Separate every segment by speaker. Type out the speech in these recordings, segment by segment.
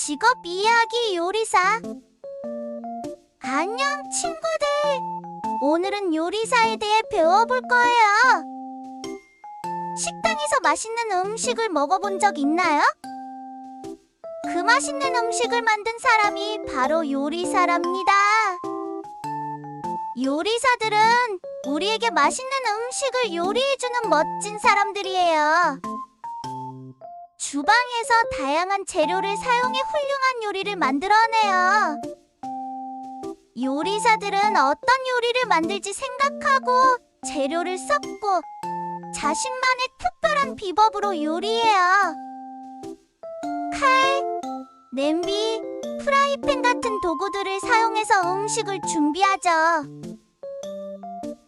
Speaker 1: 직업 이야기 요리사. 안녕, 친구들. 오늘은 요리사에 대해 배워볼 거예요. 식당에서 맛있는 음식을 먹어본 적 있나요? 그 맛있는 음식을 만든 사람이 바로 요리사랍니다. 요리사들은 우리에게 맛있는 음식을 요리해주는 멋진 사람들이에요. 주방에서 다양한 재료를 사용해 훌륭한 요리를 만들어내요. 요리사들은 어떤 요리를 만들지 생각하고 재료를 섞고 자신만의 특별한 비법으로 요리해요. 칼, 냄비, 프라이팬 같은 도구들을 사용해서 음식을 준비하죠.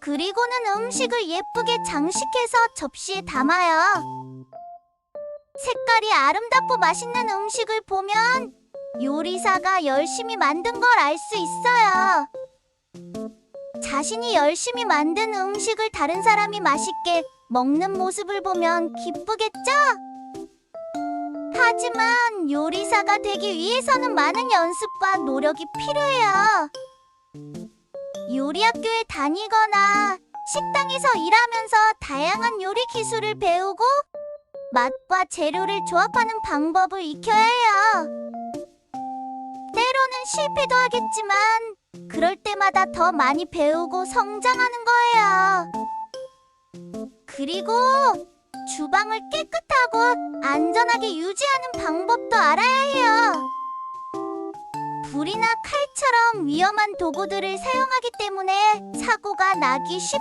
Speaker 1: 그리고는 음식을 예쁘게 장식해서 접시에 담아요. 색깔이 아름답고 맛있는 음식을 보면 요리사가 열심히 만든 걸 알 수 있어요. 자신이 열심히 만든 음식을 다른 사람이 맛있게 먹는 모습을 보면 기쁘겠죠? 하지만 요리사가 되기 위해서는 많은 연습과 노력이 필요해요. 요리 학교에 다니거나 식당에서 일하면서 다양한 요리 기술을 배우고 맛과 재료를 조합하는 방법을 익혀야 해요. 때로는 실패도 하겠지만 그럴 때마다 더 많이 배우고 성장하는 거예요. 그리고 주방을 깨끗하고 안전하게 유지하는 방법도 알아야 해요. 불이나 칼처럼 위험한 도구들을 사용하기 때문에 사고가 나기 쉽고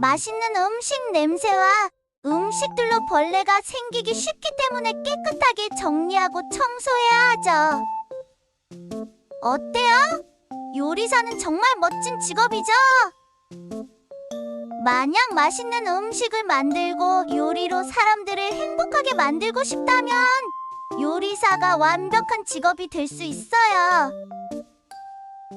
Speaker 1: 맛있는 음식 냄새와 음식들로 벌레가 생기기 쉽기 때문에 깨끗하게 정리하고 청소해야 하죠. 어때요? 요리사는 정말 멋진 직업이죠? 만약 맛있는 음식을 만들고 요리로 사람들을 행복하게 만들고 싶다면 요리사가 완벽한 직업이 될 수 있어요.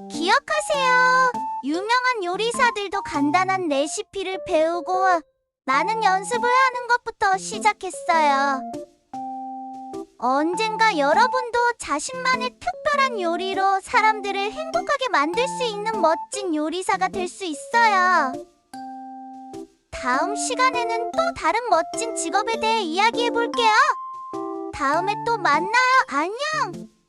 Speaker 1: 기억하세요. 유명한 요리사들도 간단한 레시피를 배우고 나는 연습을 하는 것부터 시작했어요. 언젠가 여러분도 자신만의 특별한 요리로 사람들을 행복하게 만들 수 있는 멋진 요리사가 될 수 있어요. 다음 시간에는 또 다른 멋진 직업에 대해 이야기해 볼게요. 다음에 또 만나요. 안녕!